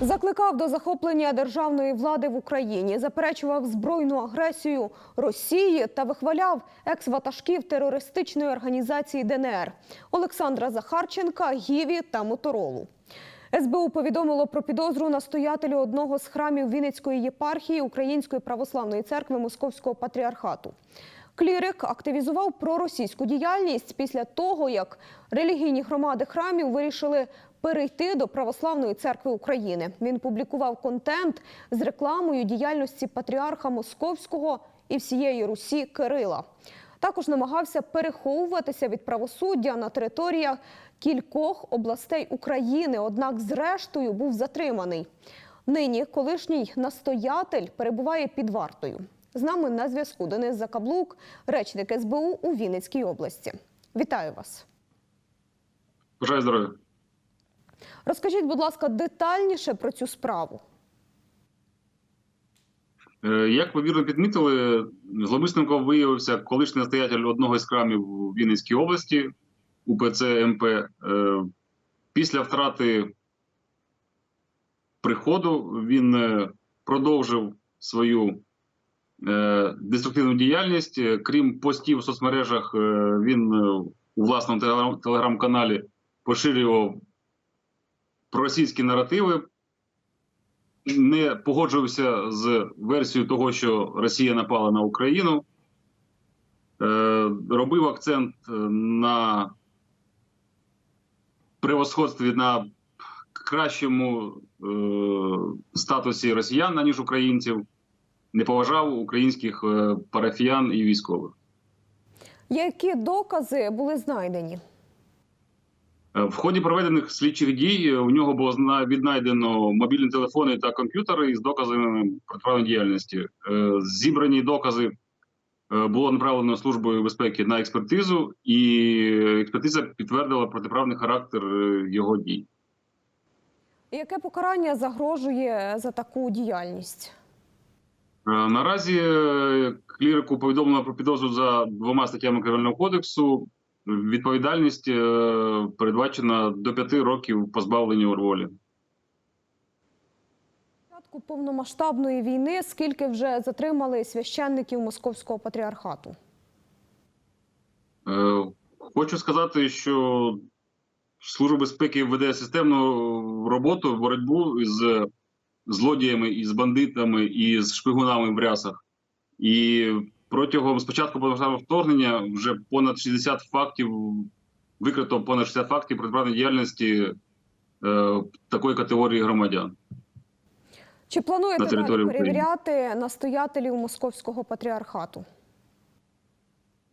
Закликав до захоплення державної влади в Україні, заперечував збройну агресію Росії та вихваляв екс-ватажків терористичної організації ДНР Олександра Захарченка, Гіві та Моторолу. СБУ повідомило про підозру настоятелю одного з храмів Вінницької єпархії Української православної церкви Московського патріархату. Клірик активізував проросійську діяльність після того, як релігійні громади храмів вирішили перейти до Православної церкви України. Він публікував контент з рекламою діяльності патріарха Московського і всієї Русі Кирила. Також намагався переховуватися від правосуддя на територіях кількох областей України, однак зрештою був затриманий. Нині колишній настоятель перебуває під вартою. З нами на зв'язку Денис Закаблук, речник СБУ у Вінницькій області. Вітаю вас. Бажаю здоров'я. Розкажіть, будь ласка, детальніше про цю справу. Е, Як ви вірно підмітили, зловисником виявився колишній настоятель одного із храмів у Вінницькій області УПЦ МП. Е, Після втрати приходу він е, продовжив свою деструктивну діяльність. Крім постів в соцмережах, він у власному телеграм-каналі поширював проросійські наративи, не погоджувався з версією того, що Росія напала на Україну, е, робив акцент е, на превосходстві на кращому е, статусі росіян, ніж українців, не поважав українських парафіян і військових. Які докази були знайдені? Е, В ході проведених слідчих дій е, у нього було віднайдено мобільні телефони та комп'ютери із доказами протиправної діяльності. Е, Зібрані докази було направлено службою безпеки на експертизу, і експертиза підтвердила протиправний характер його дій. Яке покарання загрожує за таку діяльність? Наразі клірику повідомлено про підозру за двома статтями Кримінального кодексу. Відповідальність е, передбачена до п'яти років позбавлення волі. початку повномасштабної війни скільки вже затримали священників московського патріархату? Е, Хочу сказати, що Служба безпеки веде системну роботу, боротьбу з злодіями, і з бандитами, і з шпигунами в рясах. І протягом спочатку повномасштабного вторгнення вже понад 60 фактів викрито понад 60 фактів протиправної діяльності е, такої категорії громадян. Чи плануєте України. перевіряти настоятелів московського патріархату?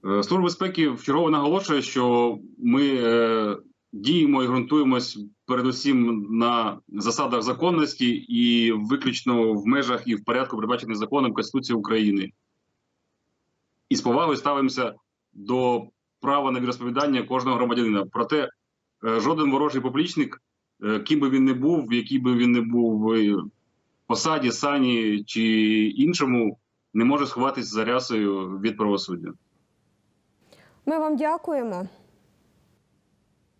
Е, Служба безпеки вчергово наголошує, що ми е, діємо і ґрунтуємось передусім на засадах законності і виключно в межах і в порядку, передбачених законом Конституції України. І з повагою ставимося до права на віросповідання кожного громадянина. Проте е, жоден ворожий поплічник, е, ким би він не був, в якій би він не був е, посаді, сані чи іншому, не може сховатися за рясою від правосуддя. Ми вам дякуємо.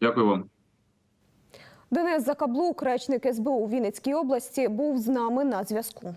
Дякую вам. Денис Закаблук, речник СБУ у Вінницькій області, був з нами на зв'язку.